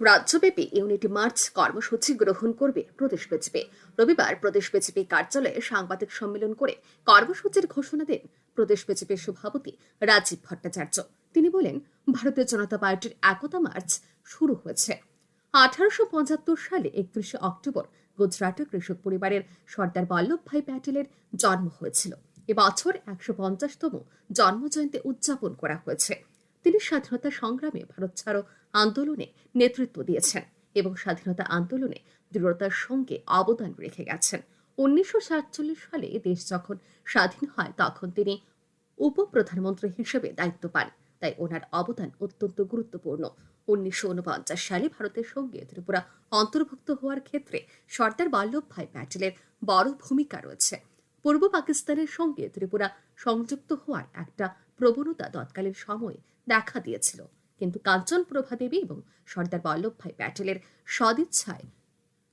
রাজ্যব্যাপী unity March কর্মসূচি গ্রহণ করবে প্রদেশ বিজেপি। রবিবার প্রদেশ বিজেপি কার্যালয়ে সাংবাদিক সম্মেলন করে কর্মসূচির ঘোষণা দেন প্রদেশ বিজেপির সভাপতি রাজীব ভট্টাচার্য। তিনি বলেন, ভারতীয় জনতা পার্টির একতা মার্চ শুরু হয়েছে। আঠারোশো পঁচাত্তর সালে একত্রিশে অক্টোবর গুজরাটে কৃষক পরিবারের সর্দার বল্লভভাই প্যাটেলের জন্ম হয়েছিল। এবছর একশো পঞ্চাশতম জন্মজয়ন্তী উদযাপন করা হয়েছে। তিনি স্বাধীনতা সংগ্রামে ভারত ছাড়ো আন্দোলনে নেতৃত্ব দিয়েছেন এবং স্বাধীনতা আন্দোলনে দৃঢ়তার সঙ্গে অবদান রেখে গেছেন। উনিশশো সাতচল্লিশ সালে দেশ যখন স্বাধীন হয়, তখন তিনি উপপ্রধানমন্ত্রী হিসেবে দায়িত্ব পান, তাই ওনার অবদান অত্যন্ত গুরুত্বপূর্ণ। উনিশশো উনপঞ্চাশ সালে ভারতের সঙ্গে ত্রিপুরা অন্তর্ভুক্ত হওয়ার ক্ষেত্রে সর্দার বল্লভভাই প্যাটেলের বড় ভূমিকা রয়েছে। পূর্ব পাকিস্তানের সঙ্গে ত্রিপুরা সংযুক্ত হওয়ার একটা প্রবণতা তৎকালীন সময়ে দেখা দিয়েছিল। কিন্তু কাঞ্চন প্রভা দেবী এবং সর্দার বল্লভভাই প্যাটেলের সদিচ্ছায়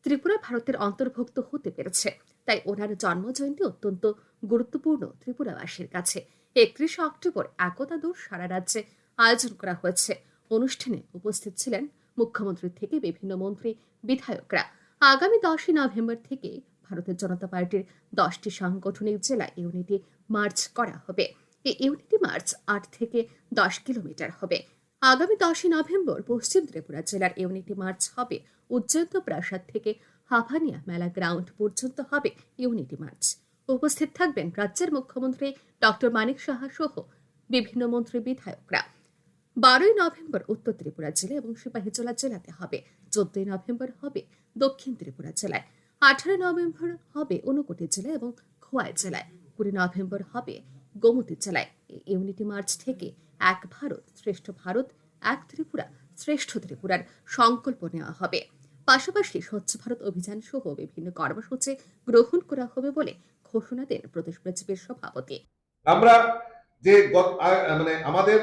ত্রিপুরা ভারতের অন্তর্ভুক্ত হতে পেরেছে। তাই ওনার জন্মজয়ন্তী অত্যন্ত গুরুত্বপূর্ণ ত্রিপুরাবাসীর কাছে। একত্রিশে অক্টোবর একতা দূর সারা রাজ্যে আয়োজন করা হয়েছে। অনুষ্ঠানে উপস্থিত ছিলেন মুখ্যমন্ত্রী থেকে বিভিন্ন মন্ত্রী, বিধায়করা। আগামী দশই নভেম্বর থেকে ভারতের জনতা পার্টির দশটি সাংগঠনিক জেলায় ইউনিটি মার্চ করা হবে। এই ইউনিটি মার্চ আট থেকে দশ কিলোমিটার হবে। আগামী দশই নভেম্বর পশ্চিম ত্রিপুরা জেলার ইউনিটি মার্চ হবে। উজ্জয়ন্ত প্রাসাদ থেকে হাফানিয়া মেলা গ্রাউন্ড পর্যন্ত হবে ইউনিটি মার্চ। উপস্থিত থাকবেন রাজ্যের মুখ্যমন্ত্রী ডক্টর মানিক সাহা সহ বিভিন্ন মন্ত্রী বিধায়করা। বারোই নভেম্বর উত্তর ত্রিপুরা জেলা এবং সিপাহীজলা জেলাতে হবে। চোদ্দই নভেম্বর হবে দক্ষিণ ত্রিপুরা জেলায়। আঠারোই নভেম্বর হবে ঊনকোটি জেলা এবং খোয়াই জেলায়। কুড়ি নভেম্বর হবে গোমতী জেলায় ইউনিটি মার্চ থেকে এক ভারত শ্রেষ্ঠ ভারত, এক ত্রিপুরা শ্রেষ্ঠ ত্রিপুরার সংকল্প নেওয়া হবে। পাশাপাশি স্বচ্ছ ভারত অভিযান সহ বিভিন্ন কর্মসূচি গ্রহণ করা হবে বলে ঘোষণা দেন প্রদেশ বিজেপির সভাপতি। আমরা যে মানে আমাদের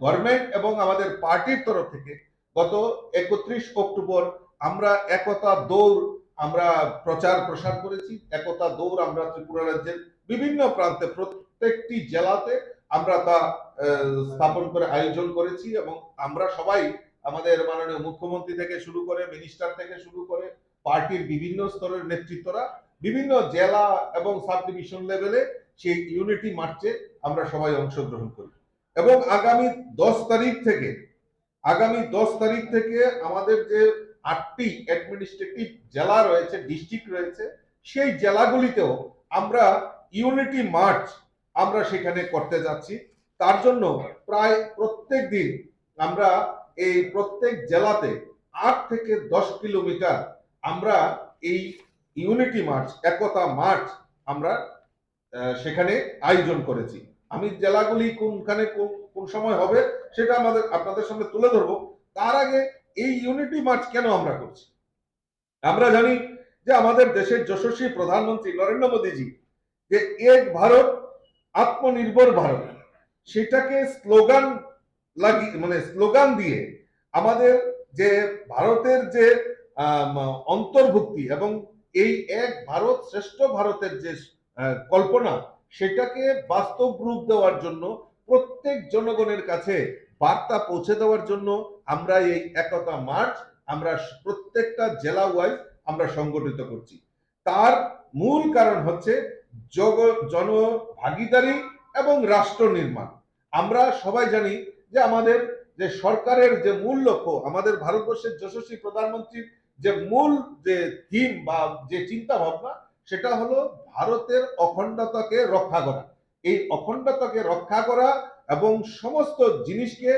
গভর্নমেন্ট এবং আমাদের পার্টির তরফ থেকে গত একত্রিশ অক্টোবর আমরা একতা দৌড় আমরা প্রচার প্রসার করেছি। একতা দৌড় আমরা ত্রিপুরা রাজ্যের বিভিন্ন প্রান্তে প্রত্যেকটি জেলাতে আমরা তা স্থাপন করে আয়োজন করেছি এবং আমরা সবাই আমাদের মাননীয় মুখ্যমন্ত্রী থেকে শুরু করে মিনিস্টার থেকে শুরু করে পার্টির বিভিন্ন স্তরের নেতৃত্বরা বিভিন্ন জেলা এবং সাব ডিভিশন লেভেলে সেই ইউনিটি মার্চে আমরা সবাই অংশগ্রহণ করি। এবং আগামী দশ তারিখ থেকে, আগামী দশ তারিখ থেকে আমাদের যে আটটি অ্যাডমিনিস্ট্রেটিভ জেলা রয়েছে, ডিস্ট্রিক্ট রয়েছে, সেই জেলাগুলিতেও আমরা ইউনিটি মার্চ আমরা সেখানে করতে যাচ্ছি। তার জন্য প্রায় প্রত্যেক দিন আমরা এই প্রত্যেক জেলাতে আট থেকে দশ কিলোমিটার আমরা এই ইউনিটি মার্চ, একতা মার্চ আমরা সেখানে আয়োজন করেছি। আমি জেলাগুলি কোনখানে কোন- কোন সময় হবে সেটা আমাদের, আপনাদের সামনে তুলে ধরবো। তার আগে এই ইউনিটি মার্চ কেন আমরা করছি? আমরা জানি যে আমাদের দেশের যশস্বী প্রধানমন্ত্রী নরেন্দ্র মোদীজি, যে এক ভারত আত্মনির্ভর ভারত। সেটাকে স্লোগান লাগি মানে স্লোগান দিয়ে আমাদের যে ভারতের যে অন্তর্ভুক্তি এবং এই এক ভারত শ্রেষ্ঠ ভারতের যে কল্পনা, সেটাকে বাস্তব রূপ দেওয়ার জন্য, প্রত্যেক জনগণের কাছে বার্তা পৌঁছে দেওয়ার জন্য আমরা এই একতা মার্চ, আমরা প্রত্যেকটা জেলা ওয়াইজ আমরা সংগঠিত করছি। তার মূল কারণ হচ্ছে জনভাগিদারি এবং রাষ্ট্র নির্মাণ। আমরা সবাই জানি যে আমাদের যে সরকারের যে মূল লক্ষ্য, আমাদের ভারতবর্ষের যশস্বী প্রধানমন্ত্রীর যে মূল যে থিম বা যে চিন্তা ভাবনা সেটা হলো ভারতের অখণ্ডতাকে রক্ষা করা। এই অখণ্ডতাকে রক্ষা করা এবং সমস্ত জিনিসকে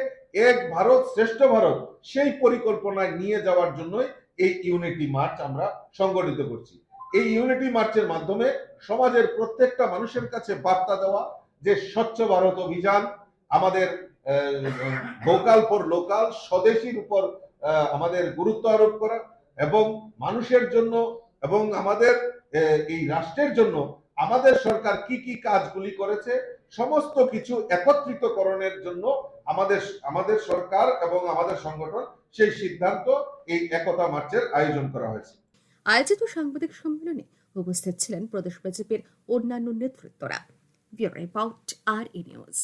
এক ভারত, শ্রেষ্ঠ ভারত, সেই পরিকল্পনায় নিয়ে যাওয়ার জন্যই এই ইউনিটি মার্চ আমরা সংগঠিত করছি। এই ইউনিটি মার্চের মাধ্যমে সমাজের প্রত্যেকটা মানুষের কাছে বার্তা দেওয়া, যে স্বচ্ছ ভারত অভিযান, আমাদের ভোকাল ফর লোকাল স্বদেশীর উপর আমাদের গুরুত্ব আরোপ করা এবং মানুষের জন্য এবং আমাদের এই রাষ্ট্রের জন্য আমাদের সরকার কি কি কাজগুলি করেছে, সমস্ত কিছু একত্রিতকরণের জন্য আমাদের আমাদের সরকার এবং আমাদের সংগঠন সেই সিদ্ধান্ত এই একতা মার্চের আয়োজন করা হয়েছে। আয়োজিত সাংবাদিক সম্মেলনে উপস্থিত ছিলেন প্রদেশ বিজেপির অন্যান্য নেতৃত্বরা। আর ই নিউজ।